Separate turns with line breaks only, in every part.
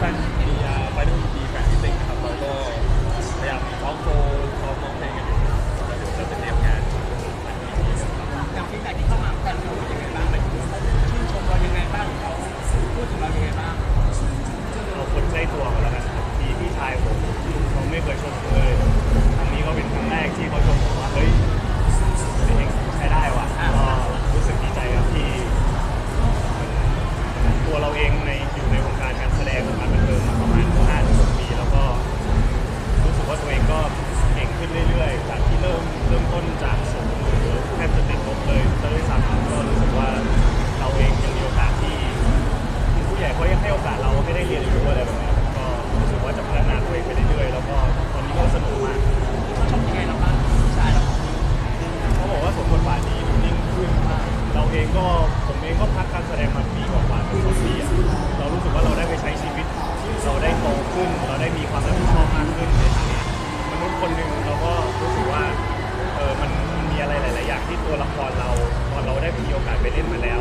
friend. องก็ผม
เอง
ก็พักการแสดงมาปีกว่าๆเกืสียเรารู้สึกว่าเรา
ได้
ไปใช้ชีวิต เราได้โตขึ้น เราได้มีความรับผิดชอบมากขึ้นในชีวิตมนุษย์คนหนึ่งเราก็รู้สึกว่าเออมันมีอะไรหลาย ๆ อย่างที่ตัวละครเราตอนเราได้มีโอกาสไปเล่นมาแล้ว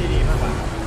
ที่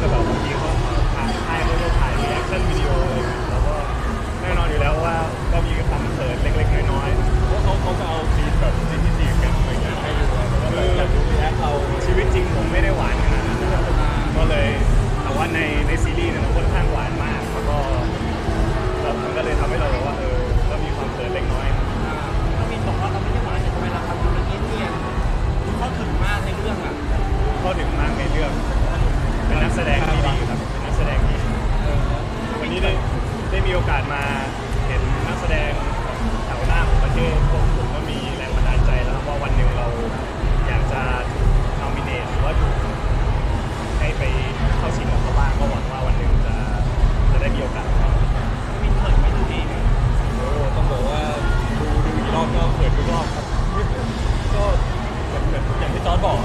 看到。 มี
โอกาสมาเห็
นนักแส
ดงแถว
ห
น้าขอ
ง
ประเทศพวกผมก็มีแรงบันดาลใจแล้วครับว่าวันหนึ่งเราอยากจะนอมิเนตหรือว่าถูให้ไปเข้าชิงกับเขาบ้างก็หวังว่าวันหนึ่งจะจะได้มีโอกาสครั
มีเขินไหมดูดี
โอ้ต้องบอกว่าดูดูกี่รอบก็เขินทุกรอบครับก็เหมือนอย่างที่จอร์ดบอก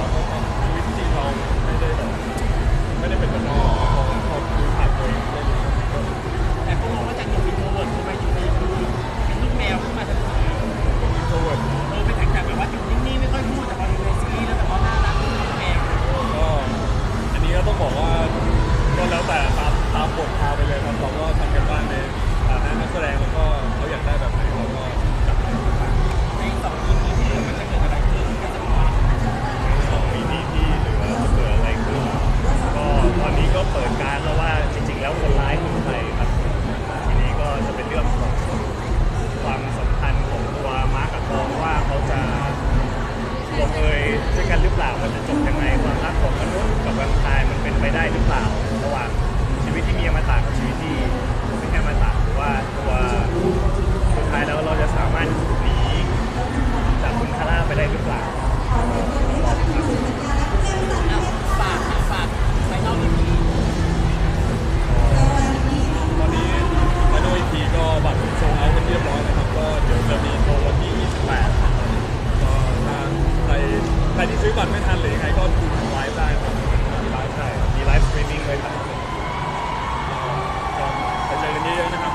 ใช้ก็
ดูไลฟ์ได้ครับมี
ไลฟ์ใช่
มีไล
ฟ์สตรีมมิ่งเลยครับก็ไปเจอ
กัน
เยอะๆนะครับ